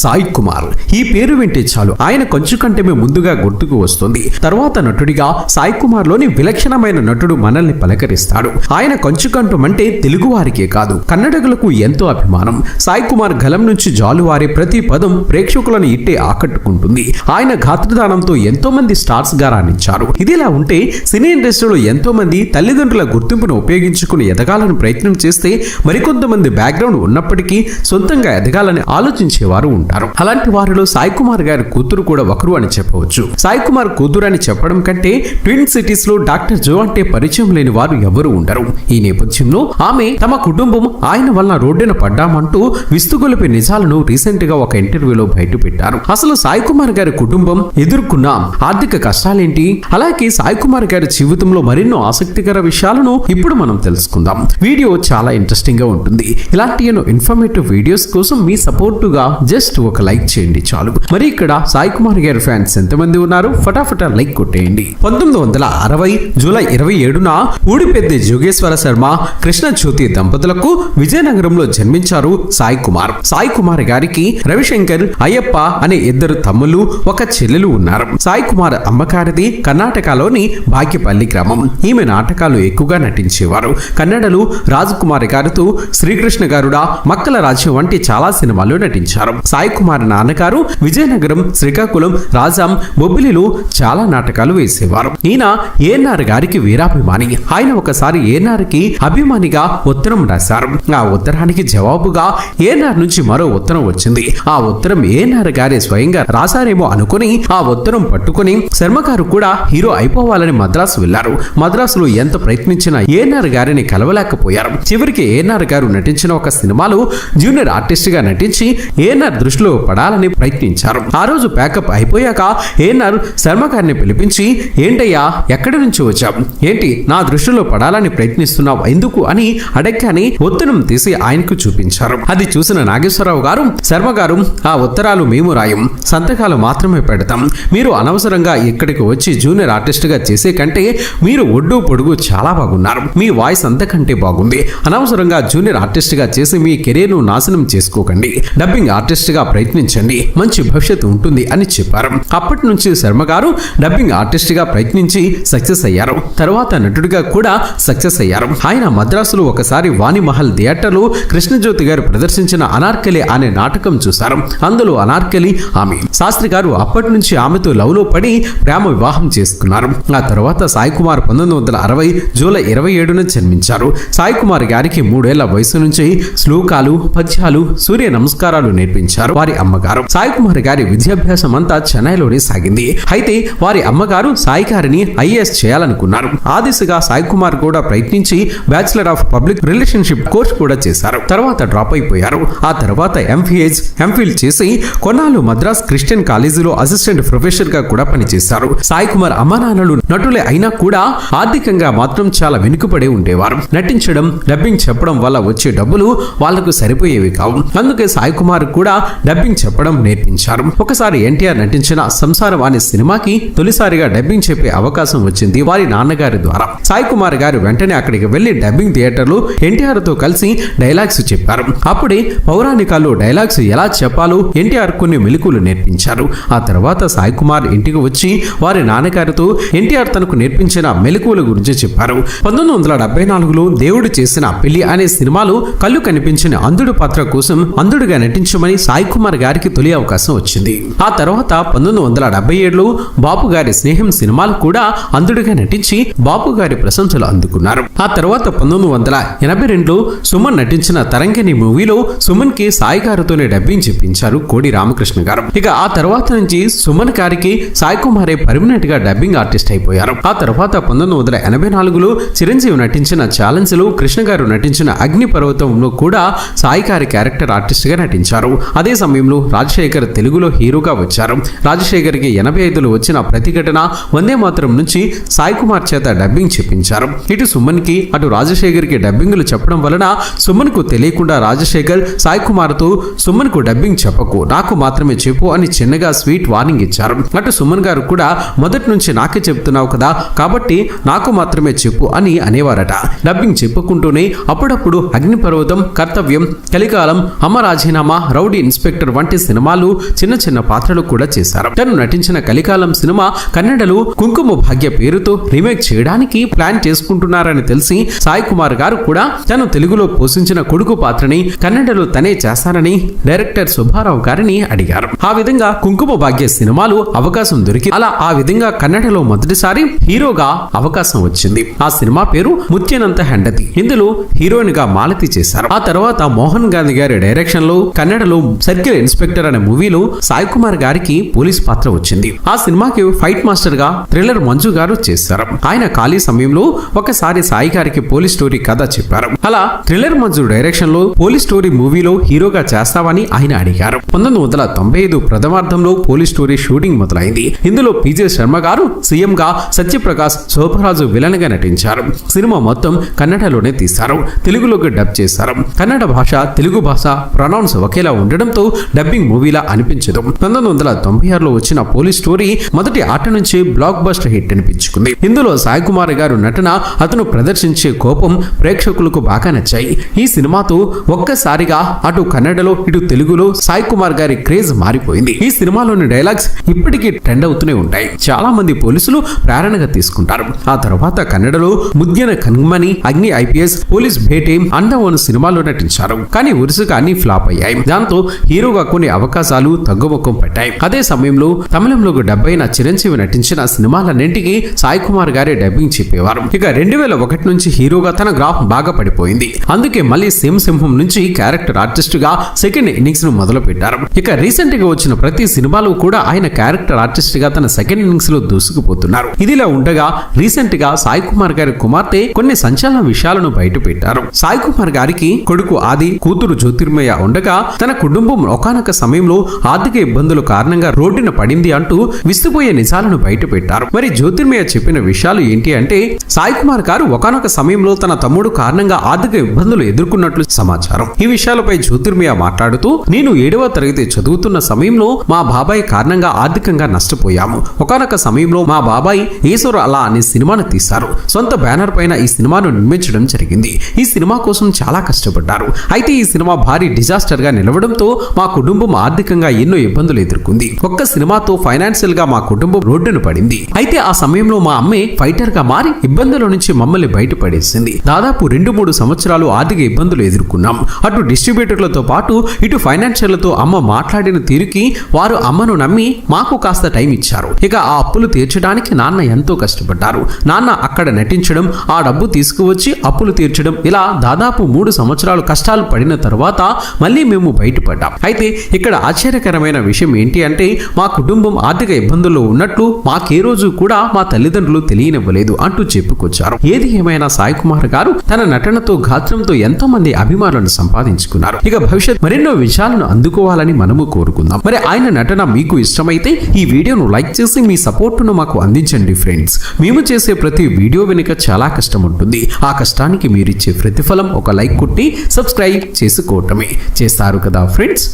సాయి కుమార్. ఈ పేరు వింటే చాలు. ఆయన కొంచెం కంటే ముందుగా గుర్తుకు వస్తుంది. తర్వాత నటుడిగా సాయి కుమార్లోని విలక్షణమైన నటుడు మనల్ని పలకరిస్తాడు. ఆయన కొంచెకంటం అంటే తెలుగు వారికే కాదు. కన్నడగులకు ఎంతో అభిమానం. సాయి కుమార్ గలం నుంచి జాలువారే ప్రతి పదం ప్రేక్షకులను ఇట్టే ఆకట్టుకుంటుంది. ఆయన ఘాతృదానంతో ఎంతో మంది స్టార్స్గా రాణించారు. ఇదిలా ఉంటే సినీ ఇండస్ట్రీలో ఎంతో మంది తల్లిదండ్రుల గుర్తింపును ఉపయోగించుకుని ఎదగాలని ప్రయత్నం చేస్తే మరికొంతమంది బ్యాక్గ్రౌండ్ ఉన్నప్పటికీ సొంతంగా ఎదగాలని ఆలోచించేవారు ఉంటారు అలాంటి వారిలో సాయి కుమార్ గారి కూతురు కూడా ఒకరు అని చెప్పవచ్చు. సాయి కుమార్ కూతురు అని చెప్పడం కంటే ట్విన్ సిటీస్లో డాక్టర్ జో అంటే పరిచయం లేని వారు ఎవరు ఉండరు. ఈ నేపథ్యంలో ఆమె తమ కుటుంబం ఆయన వలన రోడ్డున పడ్డామంటూ విస్తుగొలిపే నిజాలను రీసెంట్గా ఒక ఇంటర్వ్యూలో బయట పెట్టారు అసలు సాయి కుమార్ గారి కుటుంబం ఎదుర్కొన్న ఆర్థిక కష్టాలేంటి? అలాగే సాయి కుమార్ గారి జీవితంలో మరెన్నో ఆసక్తికర విషయాలను ఇప్పుడు మనం తెలుసుకుందాం. వీడియో చాలా ఇంట్రెస్టింగ్గా ఉంటుంది. ఇలాంటి ఎన్నో ఇన్ఫర్మేటివ్ వీడియోస్ కోసం మీ సపోర్టుగా జస్ట్ ఒక లైక్ చేయండి చాలు. మరి ఇక్కడ సాయి కుమార్ గారి ఫ్యాన్స్ ఎంతమంది ఉన్నారు? ఫటాఫటా లైక్ కొట్టేయండి. పంతొమ్మిది వందల అరవై జూలై ఇరవై ఏడున ఊడిపెద్ది జోగేశ్వర శర్మ కృష్ణ జ్యోతి దంపతులకు విజయనగరంలో జన్మించారు సాయి కుమార్. సాయి కుమార్ గారికి రవిశంకర్ అయ్యప్ప అనే ఇద్దరు తమ్ములు ఒక చెల్లెలు ఉన్నారు. సాయి కుమార్ అమ్మకారిది కర్ణాటకలోని బాకిపల్లి గ్రామం. ఈమె నాటకాలు ఎక్కువగా నటించేవారు. కన్నడలు రాజకుమారి గారితో శ్రీకృష్ణ గారుడా మక్కల రాజ్యం వంటి చాలా సినిమాలు నటించారు. సాయి కుమార్ నాన్నగారు విజయనగరం శ్రీకాకుళం రాజాం బొబ్బిలిలో చాలా నాటకాలు వేసేవారు. ఈయన ఏఎన్ఆర్ గారికి వీరాభిమాని. ఆయన ఒకసారి ఏఎన్ఆర్ అభిమానిగా ఉత్తరం రాశారు. ఆ ఉత్తరానికి జవాబుగా ఏఎన్ఆర్ నుంచి మరో ఉత్తరం వచ్చింది. ఆ ఉత్తరం ఏఎన్ఆర్ గారి స్వయంగా రాశారేమో అనుకుని ఆ ఉత్తరం పట్టుకుని శర్మ గారు కూడా హీరో అయిపోవాలని మద్రాసు వెళ్ళారు మద్రాసులో ఎంత ప్రయత్నించినా ఏఎన్ఆర్ గారిని కలవలేకపోయారు. చివరికి ఏఎన్ఆర్ గారు నటించిన ఒక సినిమాలో జూనియర్ ఆర్టిస్ట్గా నటించి ఏఎన్ఆర్ దృష్టిలో పడాలని ప్రయత్నించారు. ఆ రోజు ప్యాకప్ అయిపోయాక ఏఎన్ఆర్ శర్మ గారిని పిలిపించి ఏంటయ్యా ఎక్కడి నుంచి వచ్చాం ఏంటి నా దృష్టిలో పడాలని ప్రయత్నిస్తున్నావు ఎందుకు? అని అడగ్గానే ఉత్తరం తీసి ఆయనకు చూపించారు. అది చూసిన నాగేశ్వరరావు గారు శర్మ గారు ఆ ఉత్తరాలు మేము రాయం. సంతకాలు మాత్రమే పెడతాం. మీరు అనవసరంగా ఇక్కడికి వచ్చి జూనియర్ ఆర్టిస్ట్గా చేసే కంటే మీరు ఒడ్డు పొడుగు చాలా బాగున్నారు. మీ వాయిస్ అంతకంటే బాగుంది. అనవసరంగా జూనియర్ ఆర్టిస్ట్గా చేసి మీ కెరీర్ను నాశనం చేసుకోకండి. డబ్బింగ్ ఆర్టిస్ట్గా ప్రయత్నించండి. మంచి భవిష్యత్తు ఉంటుంది అని చెప్పారు. అప్పటి నుంచి శర్మ గారు డబ్బింగ్ ఆర్టిస్ట్గా ప్రయత్నించి సక్సెస్ అయ్యారు. తర్వాత నటుడిగా కూడా సక్సెస్ అయ్యారు. ఆయన మద్రాసులో ఒకసారి వాణిమహల్ థియేటర్లో కృష్ణజ్యోతి గారు ప్రదర్శించిన అనార్కలి అనే నాటకం చూశారు. అందులో అనార్కలి ఆమె. శాస్త్రి గారు అప్పటి నుంచి ఆమెతో లవ్లో పడి ప్రేమ వివాహం చేసుకున్నారు. ఆ తర్వాత సాయి కుమార్ పంతొమ్మిది వందల అరవై జూలై ఇరవై ఏడున జన్మించారు. సాయి కుమార్ గారికి మూడేళ్ళ వయసు నుంచి శ్లోకాలు పద్యాలు సూర్య నమస్కారాలు నేర్పించారు. వారి అమ్మగారు. సాయి కుమార్ గారి విద్యాభ్యాసం అంతా చెన్నైలోనే సాగింది. అయితే వారి అమ్మగారు సాయి గారిని ఐఏఎస్ చేయాలనుకున్నారు. ఆ దిశగా సాయి కుమార్ కూడా ప్రయత్నించి bachelor of public relationship course కూడా చేశారు. తర్వాత డ్రాప్ అయిపోయారు. ఆ తర్వాత ఎంఫిహెచ్ ఎంఫిల్ చేసి కొన్నాళ్ళు మద్రాస్ క్రిస్టియన్ కాలేజీలో అసిస్టెంట్ ప్రొఫెసర్గా కూడా పనిచేశారు. సాయి కుమార్ అమ్మానాన్నలు నటులే అయినా కూడా ఆర్థికంగా మాత్రం చాలా వెనుకబడే ఉండేవారు. నటించడం డబ్బింగ్ చెప్పడం వల్ల వచ్చే డబ్బులు వాళ్ళకు సరిపోయేవి కావు. అందుకే సాయి కుమార్ కూడా డబ్బింగ్ చెప్పడం నేర్పించారు. ఒకసారి ఎన్టీఆర్ నటించిన సంసారం అనే సినిమాకి తొలిసారిగా డబ్బింగ్ చెప్పే అవకాశం వచ్చింది వారి నాన్నగారి ద్వారా. సాయి కుమార్ గారు వెంటనే అక్కడికి వెళ్ళి డబ్బింగ్ థియేటర్లో ఎన్టీఆర్తో కలిసి డైలాగ్స్ చెప్పారు. అప్పుడే పౌరాణికాలు డైలాగ్స్ ఎలా చెప్పాలో ఎన్టీఆర్ కొన్ని మెలకులు నేర్పించారు. ఆ తర్వాత సాయి కుమార్ ఇంటికి వచ్చి వారి నాన్నగారితో ఎన్టీఆర్ తనకు నేర్పించిన మెలకువల గురించి చెప్పారు. పంతొమ్మిది వందల డెబ్బై నాలుగులో దేవుడు చేసిన పెళ్ళి అనే సినిమాలో కళ్ళు కనిపించిన అంధుడు పాత్ర కోసం అంధుడుగా నటించమని సాయి కుమార్ గారికి తొలి అవకాశం వచ్చింది. ఆ తర్వాత పంతొమ్మిది వందల డెబ్బై ఏడులో బాపు గారి స్నేహం సినిమాలు కూడా అంధుడిగా నటించి బాపు గారి ప్రశంసలు అందుకున్నారు. ఆ తర్వాత పంతొమ్మిది వందల ఎనభై రెండులో సుమన్ నటించిన తరంగిణి మూవీలో సుమన్కి సాయి గారితోనే డబ్బింగ్ చెప్పించారు కోడి రామకృష్ణ గారు. ఇక ఆ తర్వాత నుంచి సుమన్ గారికి సాయి కుమారే పర్మనెంట్గా డబ్బింగ్ ఆర్టిస్ట్ అయిపోయారు. ఆ తర్వాత పంతొమ్మిది వందల ఎనభై నాలుగులో చిరంజీవి నటించిన ఛాలెంజ్లో కృష్ణ గారు నటించిన అగ్ని పర్వతంలో కూడా సాయి గారి క్యారెక్టర్ ఆర్టిస్ట్గా నటించారు. అదే సమయంలో రాజశేఖర్ తెలుగులో హీరోగా వచ్చారు. రాజశేఖర్కి ఎనభై ఐదులో వచ్చిన ప్రతిఘటన వందే మాత్రం నుంచి సాయి కుమార్ చేత డబ్బింగ్ చెప్పించారు. ఇటు సుమన్కి అటు రాజశేఖర్కి డబ్బింగ్లు చెప్పడం వలన సుమన్కు తెలియకుండా రాజశేఖర్ సాయి కుమార్తో సుమన్కు సుమన్కు డబ్బింగ్ చెప్పకు నాకు మాత్రమే చెప్పు అని చిన్నగా స్వీట్ వార్నింగ్ ఇచ్చారు. అటు సుమన్ గారు కూడా మొదటి నుంచి నాకే చెప్తున్నావు కదా కాబట్టి నాకు మాత్రమే చెప్పు అని అనేవారట. డబ్బింగ్ చెప్పుకుంటూనే అప్పుడప్పుడు అగ్నిపర్వతం కర్తవ్యం కలికాలం అమ్మ రాజీనామా రౌడీ ఇన్స్పెక్టర్ ఇన్స్పెక్టర్ వంటి సినిమాలు చిన్న చిన్న పాత్రలు కూడా చేశారు. తను నటించిన కలికాలం సినిమా కన్నడలు కుంకుమ భాగ్య పేరుతో రీమేక్ చేయడానికి ప్లాన్ చేసుకుంటున్నారని తెలిసి సాయి కుమార్ గారు కూడా తను తెలుగులో పోషించిన కొడుకు పాత్రని కన్నడలో తనే చేస్తానని డైరెక్టర్ సుబ్బారావు గారిని అడిగారు. ఆ విధంగా కుంకుమ భాగ్య సినిమాలు అవకాశం దొరికి అలా ఆ విధంగా కన్నడలో మొదటిసారి హీరోగా అవకాశం వచ్చింది. ఆ సినిమా పేరు ముత్యనంత హెండతి. ఇందులో హీరోయిన్గా మాలతి చేశారు. ఆ తర్వాత మోహన్ గాంధీ గారి డైరెక్షన్లో కన్నడలో సర్కిల్ ఇన్స్పెక్టర్ అనే మూవీలో సాయి కుమార్ గారికి పోలీస్ పాత్ర వచ్చింది. ఆ సినిమాకి ఫైట్ మాస్టర్గా థ్రిల్లర్ మంజు గారు చేశారు. ఆయన ఖాళీ సమయంలో ఒకసారి సాయి గారికి పోలీస్ స్టోరీ కథ చెప్పారు. అలా థ్రిల్లర్ మంజు డైరెక్షన్లో పోలీస్ స్టోరీ మూవీలో హీరోగా చేస్తావని ఆయన అడిగారు. పంతొమ్మిది వందల తొంభై ఐదు ప్రథమార్థంలో పోలీస్ స్టోరీ షూటింగ్ మొదలైంది. ఇందులో పీజే శర్మ గారు సీఎం గా సత్యప్రకాశ్ శోభరాజు విలన్గా నటించారు. సినిమా మొత్తం కన్నడలోనే తీశారు. తెలుగులోకి డబ్ చేశారు. కన్నడ భాష తెలుగు భాష ప్రొనౌన్స్ ఒకేలా ఉండడంతో డబ్బింగ్ మూవీలా అనిపించదు. పంతొమ్మిది వందల తొంభై ఆరులో వచ్చిన పోలీస్ స్టోరీ మొదటి ఆట నుంచి బ్లాక్ బస్టర్ హిట్ అనిపించుకుంది. ఇందులో సాయి కుమార్ గారు నటన అతను ప్రదర్శించే కోపం ప్రేక్షకులకు బాగా నచ్చాయి. ఈ సినిమాతో ఒక్కసారిగా అటు కన్నడలో ఇటు తెలుగులో సాయి కుమార్ గారి క్రేజ్ మారిపోయింది. ఈ సినిమాలోని డైలాగ్స్ ఇప్పటికీ ట్రెండ్ అవుతూనే ఉంటాయి. చాలా మంది పోలీసులు ప్రేరణగా తీసుకుంటారు. ఆ తర్వాత కన్నడలో ముద్యన కన్మని అగ్ని ఐపీఎస్ పోలీస్ భేటీ అండవన్ సినిమాలో నటించారు. కానీ వరుసగా అన్ని ఫ్లాప్ అయ్యాయి. దాంతో హీరోగా కొన్ని అవకాశాలు తగ్గుముఖం పట్టాయి అదే సమయంలో తమిళంలో డబ్బైన చిరంజీవి నటించిన సినిమాలన్నింటికి సాయి కుమార్ గారే డబ్బింగ్ చెప్పేవారు. ఇక రెండు వేల ఒకటి నుంచి హీరోగా తన గ్రాఫ్ బాగా పడిపోయింది. అందుకే మళ్ళీ సింహ సింహం నుంచి క్యారెక్టర్ ఆర్టిస్ట్గా సెకండ్ ఇన్నింగ్స్ను మొదలు పెట్టారు ఇక రీసెంట్గా వచ్చిన ప్రతి సినిమాలో కూడా ఆయన క్యారెక్టర్ ఆర్టిస్ట్గా తన సెకండ్ ఇన్నింగ్స్లో దూసుకుపోతున్నారు. ఇదిలా ఉండగా రీసెంట్గా సాయి కుమార్ గారి కుమార్తె కొన్ని సంచలన విషయాలను బయట పెట్టారు సాయి కుమార్ గారికి కొడుకు ఆది కూతురు జ్యోతిర్మయ ఉండగా తన కుటుంబం ఒకనొక సమయంలో ఆర్థిక ఇబ్బందుల కారణంగా రోడ్డున పడింది అంటూ విస్తుపోయే నిజాలను బయటపెట్టారు. మరి జ్యోతిర్మయ చెప్పిన విషయాలు ఏంటి అంటే సాయి కుమార్ గారు ఒకనొక సమయంలో తన తమ్ముడు కారణంగా ఆర్థిక ఇబ్బందులు ఎదుర్కొన్నట్లు సమాచారం. ఈ విషయాలపై జ్యోతిర్మయ మాట్లాడుతూ నేను ఏడవ తరగతి చదువుతున్న సమయంలో మా బాబాయ్ కారణంగా ఆర్థికంగా నష్టపోయాము. ఒకనొక సమయంలో మా బాబాయ్ ఈశ్వరు అలా అనే సినిమాను తీశారు. సొంత బ్యానర్ పైన ఈ సినిమాను నిర్మించడం జరిగింది. ఈ సినిమా కోసం చాలా కష్టపడ్డారు. అయితే ఈ సినిమా భారీ డిజాస్టర్గా నిలవడంతో మా కుటుంబం ఆర్థికంగా ఎన్నో ఇబ్బందులు ఎదుర్కొంది. ఒక్క సినిమాతో ఫైనాన్షియల్గా మా కుటుంబం రోడ్డున పడింది. అయితే ఆ సమయంలో మా అమ్మే ఫైటర్గా మారి ఇబ్బందుల నుంచి మమ్మల్ని బయటపడేసింది. దాదాపు రెండు మూడు సంవత్సరాలు ఆర్థిక ఇబ్బందులు ఎదుర్కొన్నాం. అటు డిస్ట్రిబ్యూటర్లతో పాటు ఇటు ఫైనాన్షియర్లతో అమ్మ మాట్లాడిన తీరుకి వారు అమ్మను నమ్మి మాకు కాస్త టైం ఇచ్చారు. ఇక ఆ అప్పులు తీర్చడానికి నాన్న ఎంతో కష్టపడ్డారు. నాన్న అక్కడ నటించడం ఆ డబ్బు తీసుకువచ్చి అప్పులు తీర్చడం ఇలా దాదాపు మూడు సంవత్సరాలు కష్టాలు పడిన తర్వాత మళ్ళీ మేము బయటపడ్డాం. అయితే ఇక్కడ ఆశ్చర్యకరమైన విషయం ఏంటి అంటే మా కుటుంబం ఆర్థిక ఇబ్బందుల్లో ఉన్నట్లు మాకే రోజు కూడా మా తల్లిదండ్రులు తెలియనివ్వలేదు అంటూ చెప్పుకొచ్చారు. ఏది ఏమైనా సాయి కుమార్ గారు తన నటనతో గాత్రంతో ఎంతో మంది అభిమానులను సంపాదించుకున్నారు. ఇక భవిష్యత్ మరెన్నో విషయాలను అందుకోవాలని మనము కోరుకుందాం. మరి ఆయన నటన మీకు ఇష్టమైతే ఈ వీడియోను లైక్ చేసి మీ సపోర్టును మాకు అందించండి ఫ్రెండ్స్. మేము చేసే ప్రతి వీడియో వెనుక చాలా కష్టం ఉంటుంది. ఆ కష్టానికి మీరిచ్చే ప్రతిఫలం ఒక లైక్ కొట్టి సబ్స్క్రైబ్ చేసుకోవటమే. చేస్తారు కదా ఫ్రెండ్స్?